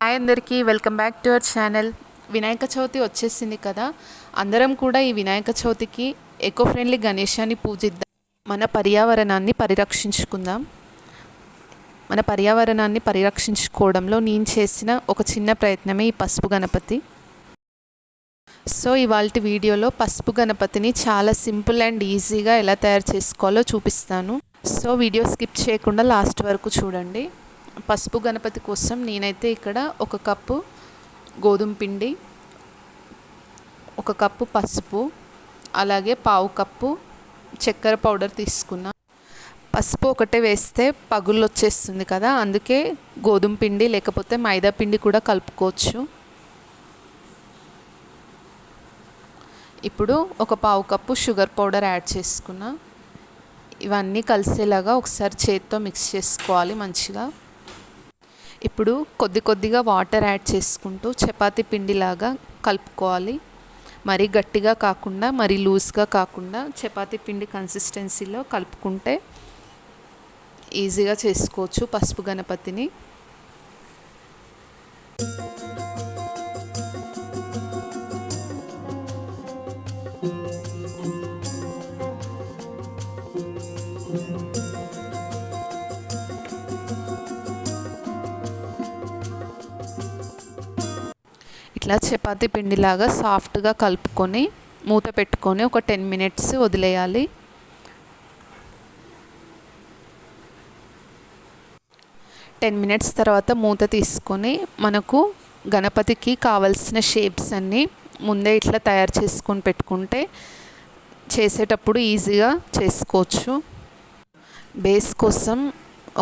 Hi అందరికీ welcome back to our channel. Vinayaka Chavithi వచ్చేసింది కదా అందరం కూడా ఈ వినాయక చవితికి ఎకో ఫ్రెండ్లీ గణేశాన్ని పూజిద్దాం. మన పర్యావరణాన్ని పరిరక్షించుకుందాం. మన పర్యావరణాన్ని పరిరక్షించుకోవడంలో నేను చేసిన ఒక చిన్న ప్రయత్నమే ఈ పసుపు గణపతి. సో ఇవాళ వీడియోలో పసుపు గణపతిని చాలా సింపుల్ అండ్ ఈజీగా ఎలా తయారు చేసుకోవాలో చూపిస్తాను. సో వీడియో స్కిప్ చేయకుండా లాస్ట్ వరకు చూడండి. పసుపు గణపతి కోసం నేనైతే ఇక్కడ ఒక కప్పు గోధుమ పిండి ఒక కప్పు పసుపు అలాగే పావు కప్పు చక్కెర పౌడర్ తీసుకున్నా. పసుపు ఒకటే వేస్తే పగుళ్ళు వచ్చేస్తుంది కదా అందుకే గోధుమ పిండి లేకపోతే మైదా పిండి కూడా కలుపుకోవచ్చు. ఇప్పుడు ఒక పావు కప్పు షుగర్ పౌడర్ యాడ్ చేసుకున్నా. ఇవన్నీ కలిసేలాగా ఒకసారి చేత్తో మిక్స్ చేసుకోవాలి మంచిగా. ఇప్పుడు కొద్ది కొద్దిగా వాటర్ యాడ్ చేసుకుంటూ చపాతి పిండిలాగా కలుపుకోవాలి. మరీ గట్టిగా కాకుండా మరీ లూజ్గా కాకుండా చపాతి పిండి కన్సిస్టెన్సీలో కలుపుకుంటే ఈజీగా చేసుకోవచ్చు పసుపు గణపతిని. ఇట్లా చపాతీ పిండిలాగా సాఫ్ట్గా కలుపుకొని మూత పెట్టుకొని ఒక టెన్ మినిట్స్ వదిలేయాలి. టెన్ మినిట్స్ తర్వాత మూత తీసుకొని మనకు గణపతికి కావలసిన షేప్స్ అన్నీ ముందే ఇట్లా తయారు చేసుకొని పెట్టుకుంటే చేసేటప్పుడు ఈజీగా చేసుకోవచ్చు. బేస్ కోసం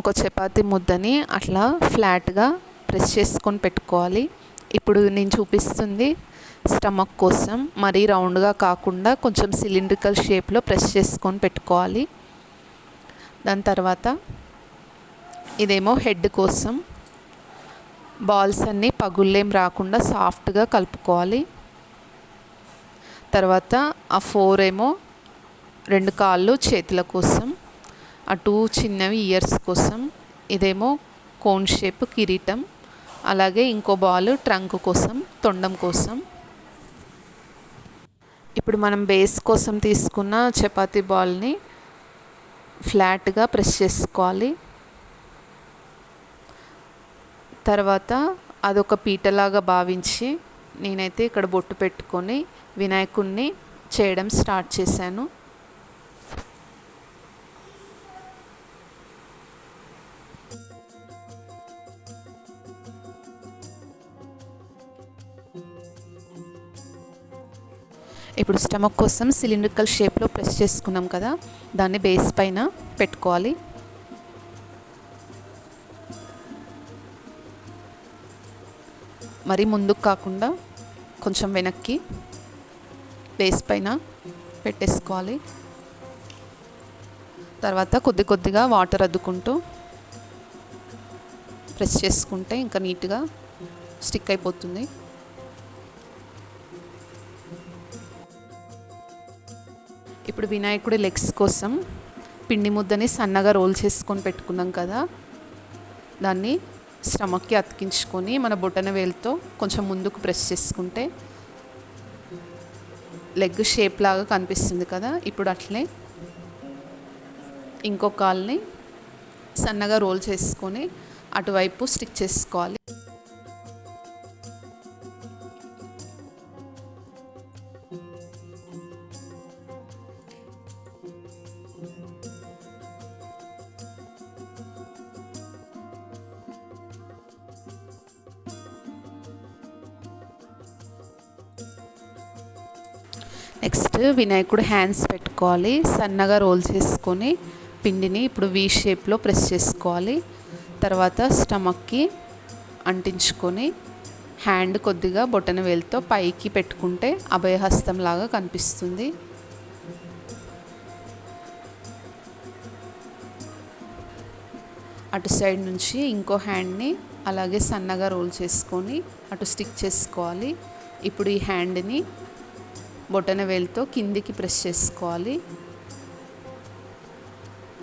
ఒక చపాతి ముద్దని అట్లా ఫ్లాట్గా ప్రెస్ చేసుకొని పెట్టుకోవాలి. ఇప్పుడు నేను చూపిస్తుంది స్టమక్ కోసం. మరీ రౌండ్గా కాకుండా కొంచెం సిలిండ్రికల్ షేప్లో ప్రెస్ చేసుకొని పెట్టుకోవాలి. దాని తర్వాత ఇదేమో హెడ్ కోసం. బాల్స్ అన్నీ పగుళ్ళేం రాకుండా సాఫ్ట్గా కలుపుకోవాలి. తర్వాత ఆ ఫోర్ ఏమో రెండు కాళ్ళు చేతుల కోసం ఆ టూ చిన్నవి ఇయర్స్ కోసం. ఇదేమో కోన్ షేప్ కిరీటం. అలాగే ఇంకో బాల్ ట్రంక్ కోసం తొండం కోసం. ఇప్పుడు మనం బేస్ కోసం తీసుకున్న చపాతీ బాల్ని ఫ్లాట్గా ప్రెస్ చేసుకోవాలి. తర్వాత అదొక పీటలాగా భావించి నేనైతే ఇక్కడ బొట్టు పెట్టుకొని వినాయకుడిని చేయడం స్టార్ట్ చేశాను. ఇప్పుడు స్టమక్ కోసం సిలిండ్రికల్ షేప్లో ప్రెస్ చేసుకున్నాం కదా దాన్ని బేస్ పైన పెట్టుకోవాలి. మరి ముందుకు కాకుండా కొంచెం వెనక్కి బేస్ పైన పెట్టేసుకోవాలి. తర్వాత కొద్ది కొద్దిగా వాటర్ అద్దుకుంటూ ప్రెస్ చేసుకుంటే ఇంకా నీట్గా స్టిక్ అయిపోతుంది. ఇప్పుడు వినాయకుడి లెగ్స్ కోసం పిండి ముద్దని సన్నగా రోల్ చేసుకొని పెట్టుకున్నాం కదా దాన్ని స్టమక్కి అతికించుకొని మన బొటన వేలుతో కొంచెం ముందుకు ప్రెస్ చేసుకుంటే లెగ్ షేప్ లాగా కనిపిస్తుంది కదా ఇప్పుడు అట్లే ఇంకో కాల్ని సన్నగా రోల్ చేసుకొని అటువైపు స్టిక్ చేసుకోవాలి. నెక్స్ట్ వినాయకుడు హ్యాండ్స్ పెట్టుకోవాలి. సన్నగా రోల్ చేసుకొని పిండిని ఇప్పుడు వీ షేప్లో ప్రెస్ చేసుకోవాలి. తర్వాత స్టమక్కి అంటించుకొని హ్యాండ్ కొద్దిగా బొటన వేలుతో పైకి పెట్టుకుంటే అభయహస్తం లాగా కనిపిస్తుంది. అటు సైడ్ నుంచి ఇంకో హ్యాండ్ని అలాగే సన్నగా రోల్ చేసుకొని అటు స్టిక్ చేసుకోవాలి. ఇప్పుడు ఈ హ్యాండ్ని బొటన వేలుతో కిందికి ప్రెస్ చేసుకోవాలి.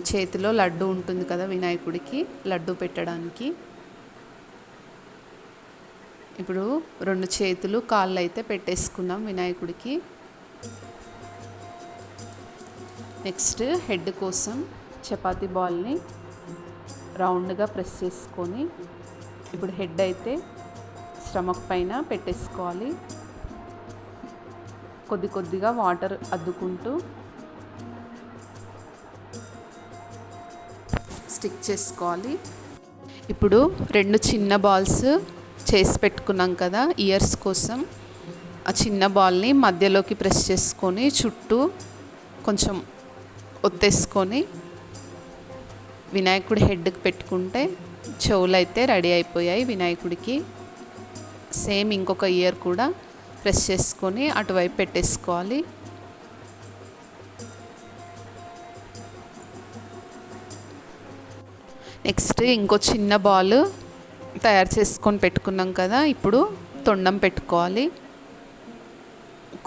చేతిలో లడ్డు ఉంటుంది కదా వినాయకుడికి లడ్డు పెట్టడానికి. ఇప్పుడు రెండు చేతులు కాళ్ళు అయితే పెట్టేసుకున్నాం వినాయకుడికి. నెక్స్ట్ హెడ్ కోసం చపాతీ బాల్ని రౌండ్గా ప్రెస్ చేసుకొని ఇప్పుడు హెడ్ అయితే స్టమక్ పైన పెట్టేసుకోవాలి. కొద్ది కొద్దిగా వాటర్ అద్దుకుంటూ స్టిక్ చేసుకోవాలి. ఇప్పుడు రెండు చిన్న బాల్స్ చేసి పెట్టుకున్నాం కదా ఇయర్స్ కోసం. ఆ చిన్న బాల్ని మధ్యలోకి ప్రెస్ చేసుకొని చుట్టూ కొంచెం ఒత్తేసుకొని వినాయకుడి హెడ్కి పెట్టుకుంటే చెవులు అయితే రెడీ అయిపోయాయి వినాయకుడికి. సేమ్ ఇంకొక ఇయర్ కూడా ప్రెస్ చేసుకొని అటువైపు పెట్టేసుకోవాలి. నెక్స్ట్ ఇంకో చిన్న బాల్ తయారు చేసుకొని పెట్టుకున్నాం కదా ఇప్పుడు తొండం పెట్టుకోవాలి.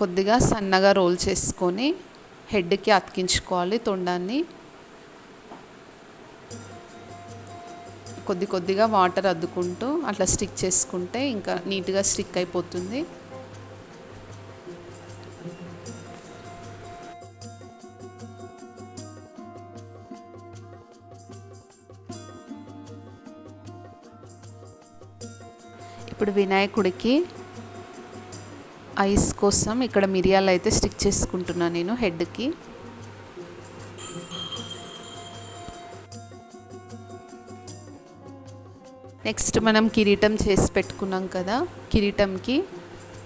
కొద్దిగా సన్నగా రోల్ చేసుకొని హెడ్కి అతికించుకోవాలి తొండాన్ని. కొద్ది కొద్దిగా వాటర్ అద్దుకుంటూ అట్లా స్టిక్ చేసుకుంటే ఇంకా నీట్గా స్టిక్ అయిపోతుంది. ఇప్పుడు వినాయకుడికి ఐస్ కోసం ఇక్కడ మిరియాలు అయితే స్టిక్ చేసుకుంటున్నాను నేను హెడ్కి. నెక్స్ట్ మనం కిరీటం చేసి పెట్టుకున్నాం కదా కిరీటంకి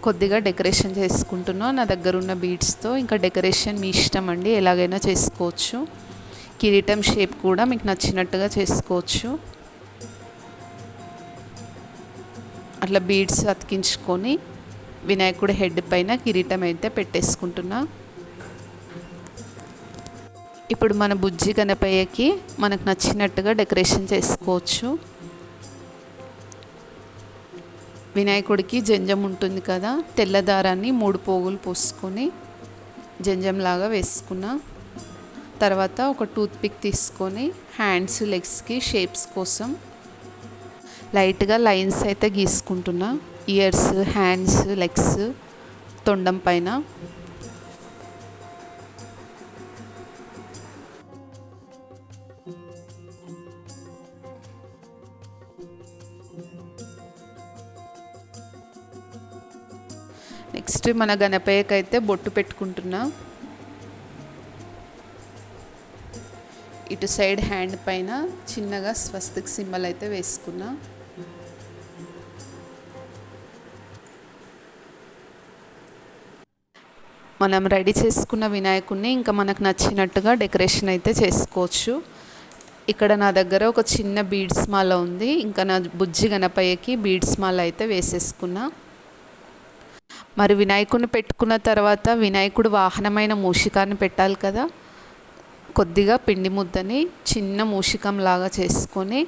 కొద్దిగా డెకరేషన్ చేసుకుంటున్నాం. నా దగ్గర ఉన్న బీడ్స్తో ఇంకా డెకరేషన్ మీ ఇష్టం అండి ఎలాగైనా చేసుకోవచ్చు. కిరీటం షేప్ కూడా మీకు నచ్చినట్టుగా చేసుకోవచ్చు. అట్లా బీడ్స్ అతికించుకొని వినాయకుడి హెడ్ పైన కిరీటం అయితే పెట్టేసుకుంటున్నా. ఇప్పుడు మన బుజ్జి గణపయ్యకి మనకు నచ్చినట్టుగా డెకరేషన్ చేసుకోవచ్చు. వినాయకుడికి జంజం ఉంటుంది కదా తెల్లదారాన్ని మూడు పోగులు పోసుకొని జంజంలాగా వేసుకున్నా. తర్వాత ఒక టూత్ పిక్ తీసుకొని హ్యాండ్స్ లెగ్స్కి షేప్స్ కోసం లైట్గా లైన్స్ అయితే గీసుకుంటున్నా. ఇయర్స్ హ్యాండ్స్ లెగ్స్ తొండం పైన. నెక్స్ట్ మన గణపయ్యకైతే అయితే బొట్టు పెట్టుకుంటున్నా. ఇటు సైడ్ హ్యాండ్ పైన చిన్నగా స్వస్తిక్ సింబల్ అయితే వేసుకున్నా. మనం రెడీ చేసుకున్న వినాయకుడిని ఇంకా మనకు నచ్చినట్టుగా డెకరేషన్ అయితే చేసుకోవచ్చు. ఇక్కడ నా దగ్గర ఒక చిన్న బీడ్స్ మాల ఉంది. ఇంకా నా బుజ్జి గణపయ్యకి బీడ్స్ మాల అయితే వేసేసుకున్నా. మరి వినాయకుడిని పెట్టుకున్న తర్వాత వినాయకుడు వాహనమైన మూషికాన్ని పెట్టాలి కదా. కొద్దిగా పిండి ముద్దని చిన్న మూషికం లాగా చేసుకొని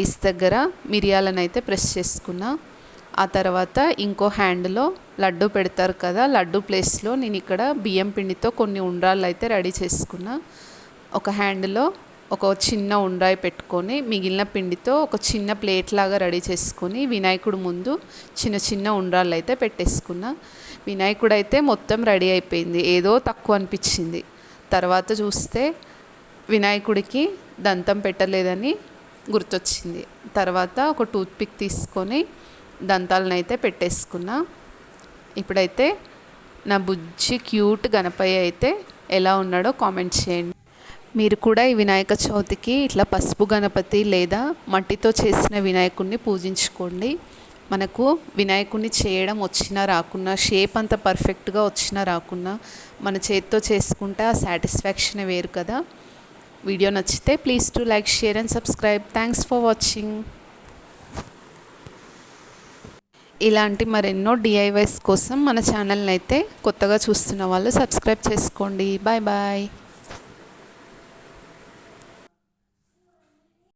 ఐస్ దగ్గర మిరియాలను అయితే ప్రెస్ చేసుకున్నా. ఆ తర్వాత ఇంకో హ్యాండ్లో లడ్డు పెడతారు కదా లడ్డు ప్లేస్లో నేను ఇక్కడ బియ్యం పిండితో కొన్ని ఉండ్రాళ్ళు అయితే రెడీ చేసుకున్నా. ఒక హ్యాండ్లో ఒక చిన్న ఉండ్రాయి పెట్టుకొని మిగిలిన పిండితో ఒక చిన్న ప్లేట్ లాగా రెడీ చేసుకొని వినాయకుడు ముందు చిన్న చిన్న ఉండ్రాళ్ళు అయితే పెట్టేసుకున్నా. వినాయకుడు అయితే మొత్తం రెడీ అయిపోయింది. ఏదో తక్కువ అనిపించింది. తర్వాత చూస్తే వినాయకుడికి దంతం పెట్టలేదని గుర్తొచ్చింది. తర్వాత ఒక టూత్పిక్ తీసుకొని దంతాలను అయితే పెట్టేసుకున్నా. ఇప్పుడైతే నా బుజ్జి క్యూట్ గణపయ్య అయితే ఎలా ఉన్నాడో కామెంట్ చేయండి. మీరు కూడా ఈ వినాయక చవితికి ఇట్లా పసుపు గణపతి లేదా మట్టితో చేసిన వినాయకుడిని పూజించుకోండి. మనకు వినాయకుడిని చేయడం వచ్చినా రాకున్నా షేప్ అంత పర్ఫెక్ట్గా వచ్చినా రాకున్నా మన చేతితో చేసుకుంటే ఆ సాటిస్ఫాక్షన్ వేరు కదా. వీడియో నచ్చితే please to like share and subscribe. Thanks for watching. ఇలాంటి మరెన్నో డిఐవైస్ కోసం మన ఛానల్ని అయితే కొత్తగా చూస్తున్న వాళ్ళు సబ్స్క్రైబ్ చేసుకోండి. Bye bye